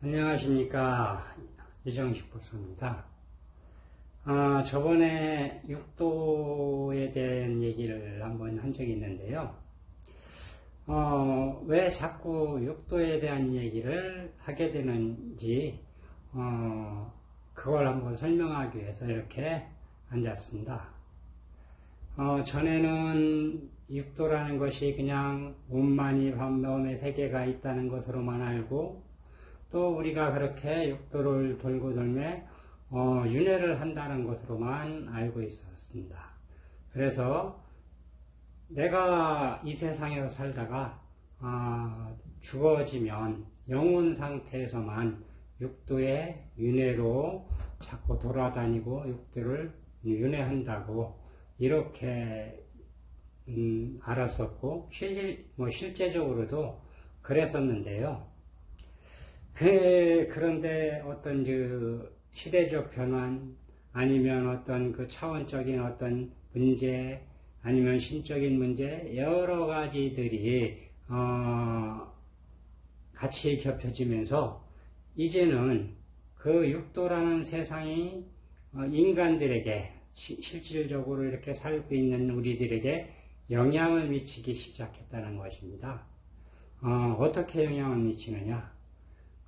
안녕하십니까 이정식 보수입니다. 아, 저번에 육도에 대한 얘기를 한번 한 적이 있는데요. 어, 왜 자꾸 육도에 대한 얘기를 하게 되는지 어, 그걸 한번 설명하기 위해서 이렇게 앉았습니다. 어, 전에는 육도라는 것이 그냥 몸만이 밤몸의 세계가 있다는 것으로만 알고 또 우리가 그렇게 육도를 돌고 돌매 어, 윤회를 한다는 것으로만 알고 있었습니다. 그래서 내가 이 세상에서 살다가 어, 죽어지면 영혼 상태에서만 육도의 윤회로 자꾸 돌아다니고 육도를 윤회한다고 이렇게 음, 알았었고 실, 뭐 실제적으로도 그랬었는데요. 그, 그런데 어떤 그 시대적 변환 아니면 어떤 그 차원적인 어떤 문제 아니면 신적인 문제 여러 가지들이 어, 같이 겹쳐지면서 이제는 그 육도라는 세상이 어, 인간들에게 실질적으로 이렇게 살고 있는 우리들에게 영향을 미치기 시작했다는 것입니다. 어, 어떻게 영향을 미치느냐?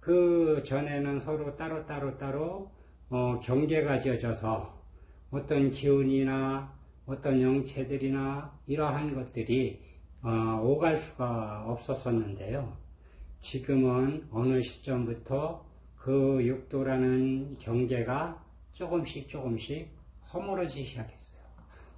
그 전에는 서로 따로 따로 따로 어, 경계가 지어져서 어떤 기운이나 어떤 영체들이나 이러한 것들이 어, 오갈 수가 없었었는데요. 지금은 어느 시점부터 그 육도라는 경계가 조금씩 조금씩 허물어지기 시작했어요.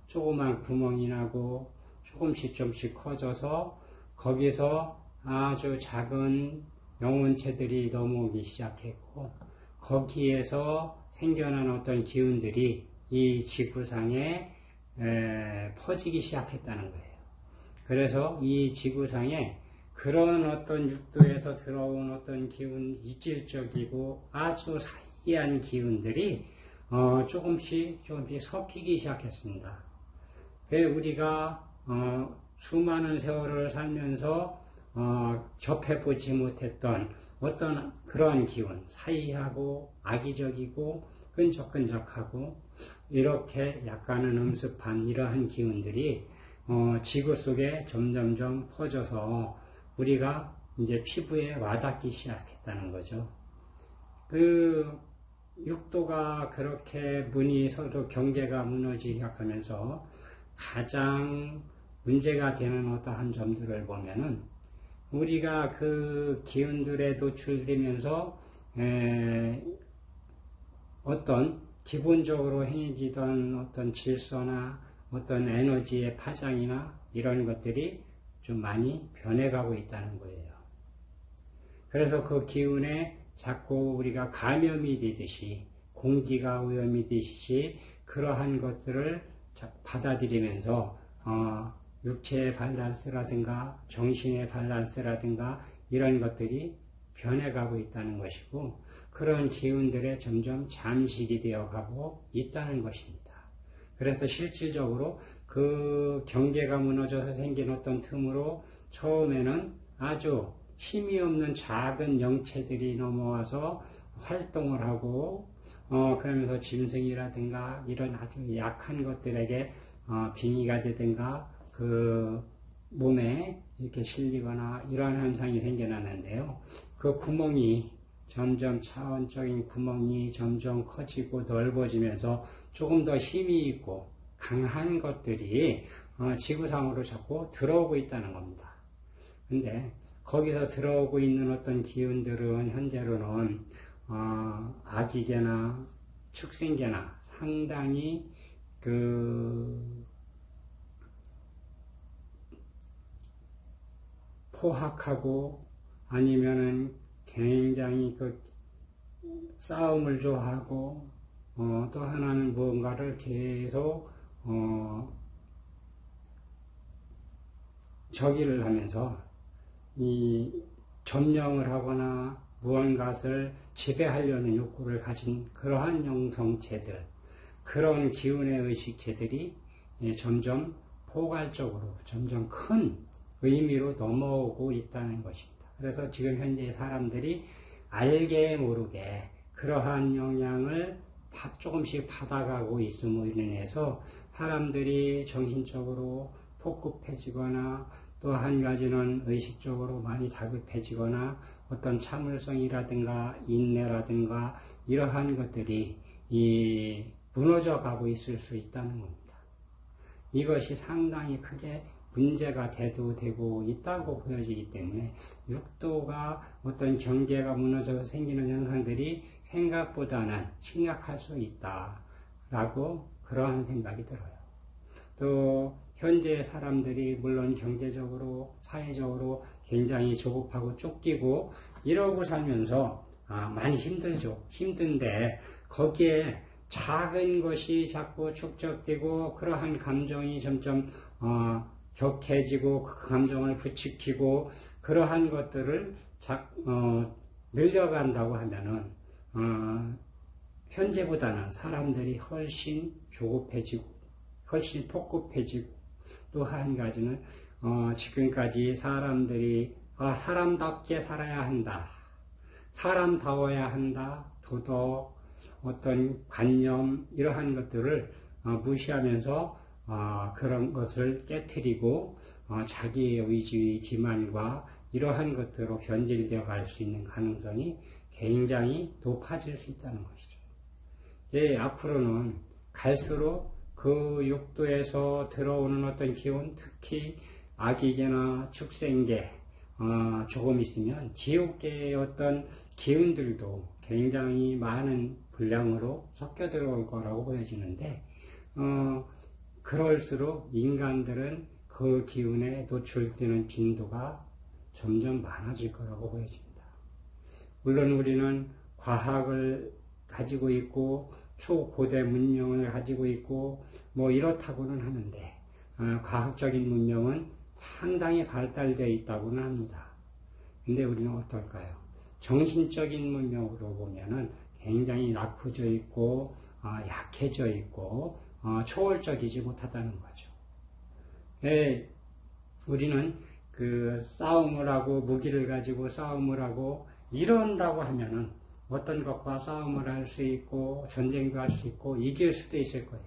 조그만 구멍이 나고 조금씩 조금씩 커져서 거기서 아주 작은 영혼체들이 넘어오기 시작했고 거기에서 생겨난 어떤 기운들이 이 지구상에 에, 퍼지기 시작했다는 거예요. 그래서 이 지구상에 그런 어떤 육도에서 들어온 어떤 기운, 이질적이고 아주 사이한 기운들이 어, 조금씩 조금씩 섞이기 시작했습니다. 그 우리가 어, 수많은 세월을 살면서 어, 접해보지 못했던 어떤 그러한 기운, 사이하고 악의적이고 끈적끈적하고 이렇게 약간은 음습한 이러한 기운들이 어, 지구 속에 점점점 퍼져서 우리가 이제 피부에 와닿기 시작했다는 거죠. 그 육도가 그렇게 문이 서로 경계가 무너지기 시작하면서 가장 문제가 되는 어떠한 점들을 보면은 우리가 그 기운들에 노출되면서 어떤 기본적으로 행해지던 어떤 질서나 어떤 에너지의 파장이나 이런 것들이 좀 많이 변해가고 있다는 거예요. 그래서 그 기운에 자꾸 우리가 감염이 되듯이 공기가 오염이 되듯이 그러한 것들을 받아들이면서 어, 육체의 밸런스라든가 정신의 밸런스라든가 이런 것들이 변해가고 있다는 것이고 그런 기운들에 점점 잠식이 되어가고 있다는 것입니다. 그래서 실질적으로 그 경계가 무너져서 생긴 어떤 틈으로 처음에는 아주 힘이 없는 작은 영체들이 넘어와서 활동을 하고 어 그러면서 짐승이라든가 이런 아주 약한 것들에게 어 빙의가 되든가 그 몸에 이렇게 실리거나 이러한 현상이 생겨났는데요. 그 구멍이 점점 차원적인 구멍이 점점 커지고 넓어지면서 조금 더 힘이 있고 강한 것들이 어, 지구상으로 자꾸 들어오고 있다는 겁니다. 근데 거기서 들어오고 있는 어떤 기운들은 현재로는 어, 아기계나 축생계나 상당히 그 포악하고 아니면은 굉장히 그 싸움을 좋아하고 어, 또 하나는 무언가를 계속 어, 저기를 하면서 이 점령을 하거나 무언가를 지배하려는 욕구를 가진 그러한 영성체들 그런 기운의 의식체들이 예, 점점 포괄적으로 점점 큰 의미로 넘어오고 있다는 것입니다. 그래서 지금 현재 사람들이 알게 모르게 그러한 영향을 파- 조금씩 받아가고 있음으로 인해서 사람들이 정신적으로 폭급해지거나 또 한 가지는 의식적으로 많이 다급해지거나 어떤 참을성이라든가 인내라든가 이러한 것들이 이 무너져 가고 있을 수 있다는 겁니다. 이것이 상당히 크게 문제가 대두되고 있다고 보여지기 때문에 육도가 어떤 경계가 무너져서 생기는 현상들이 생각보다는 심각할 수 있다라고 그러한 생각이 들어요. 또 현재 사람들이 물론 경제적으로 사회적으로 굉장히 조급하고 쫓기고 이러고 살면서 아, 많이 힘들죠. 힘든데 거기에 작은 것이 자꾸 축적되고 그러한 감정이 점점 어, 격해지고 그 감정을 부추기고 그러한 것들을 자, 어, 늘려간다고 하면은 어, 현재보다는 사람들이 훨씬 조급해지고 훨씬 폭급해지고 또 한 가지는 어, 지금까지 사람들이 아, 사람답게 살아야 한다. 사람다워야 한다. 도덕, 어떤 관념 이러한 것들을 어, 무시하면서 어, 그런 것을 깨뜨리고 어, 자기의 의지 기만과 이러한 것들로 변질되어 갈 수 있는 가능성이 굉장히 높아질 수 있다는 것이죠. 예, 앞으로는 갈수록 그 육도에서 들어오는 어떤 기운, 특히 아기계나 축생계, 어, 조금 있으면 지옥계의 어떤 기운들도 굉장히 많은 분량으로 섞여 들어올 거라고 보여지는데, 어, 그럴수록 인간들은 그 기운에 노출되는 빈도가 점점 많아질 거라고 보여집니다. 물론 우리는 과학을 가지고 있고 초고대 문명을 가지고 있고 뭐 이렇다고는 하는데 어, 과학적인 문명은 상당히 발달되어 있다고는 합니다. 근데 우리는 어떨까요? 정신적인 문명으로 보면은 굉장히 낙후져 있고 어, 약해져 있고 어, 초월적이지 못하다는 거죠. 예, 우리는 그 싸움을 하고 무기를 가지고 싸움을 하고 이런다고 하면은 어떤 것과 싸움을 할 수 있고 전쟁도 할 수 있고 이길 수도 있을 거예요.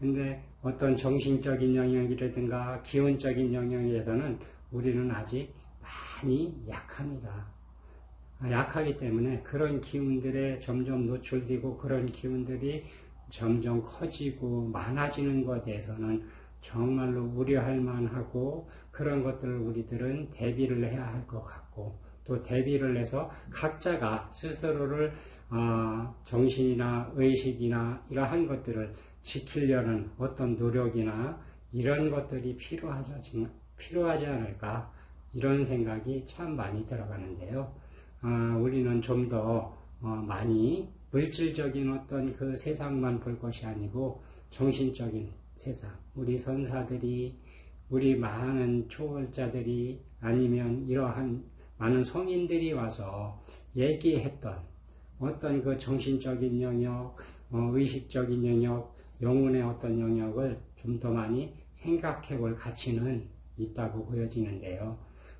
근데 어떤 정신적인 영역이라든가 기운적인 영역에서는 우리는 아직 많이 약합니다. 약하기 때문에 그런 기운들에 점점 노출되고 그런 기운들이 점점 커지고 많아지는 것에 대해서는 정말로 우려할 만하고 그런 것들을 우리들은 대비를 해야 할 것 같고 또 대비를 해서 각자가 스스로를 어, 정신이나 의식이나 이러한 것들을 지키려는 어떤 노력이나 이런 것들이 필요하죠, 필요하지 않을까 이런 생각이 참 많이 들어가는데요. 어, 우리는 좀더 어, 많이 물질적인 어떤 그 세상만 볼 것이 아니고 정신적인 세상, 우리 선사들이, 우리 많은 초월자들이 아니면 이러한 많은 성인들이 와서 얘기했던 어떤 그 정신적인 영역, 어, 의식적인 영역, 영혼의 어떤 영역을 좀 더 많이 생각해 볼 가치는 있다고 보여지는데요.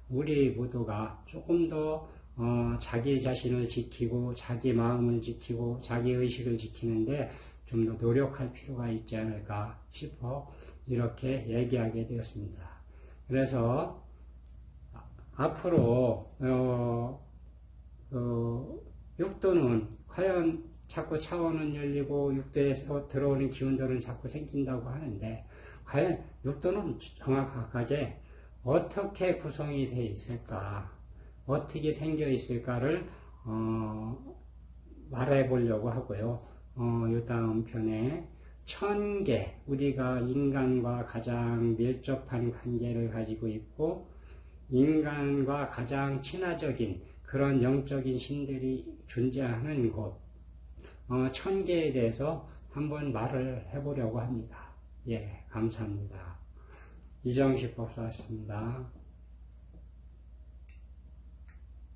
우리 모두가 조금 더 어, 자기 자신을 지키고 자기 마음을 지키고 자기 의식을 지키는데 좀 더 노력할 필요가 있지 않을까 싶어 이렇게 얘기하게 되었습니다. 그래서 앞으로 어, 어, 육도는 과연 자꾸 차원은 열리고 육도에서 들어오는 기운들은 자꾸 생긴다고 하는데 과연 육도는 정확하게 어떻게 구성이 되어 있을까 어떻게 생겨 있을까를 어, 말해 보려고 하고요. 어, 이 다음 편에 천개 우리가 인간과 가장 밀접한 관계를 가지고 있고 인간과 가장 친화적인 그런 영적인 신들이 존재하는 곳 어, 천개에 대해서 한번 말을 해보려고 합니다. 예, 감사합니다. 이정식 법사였습니다.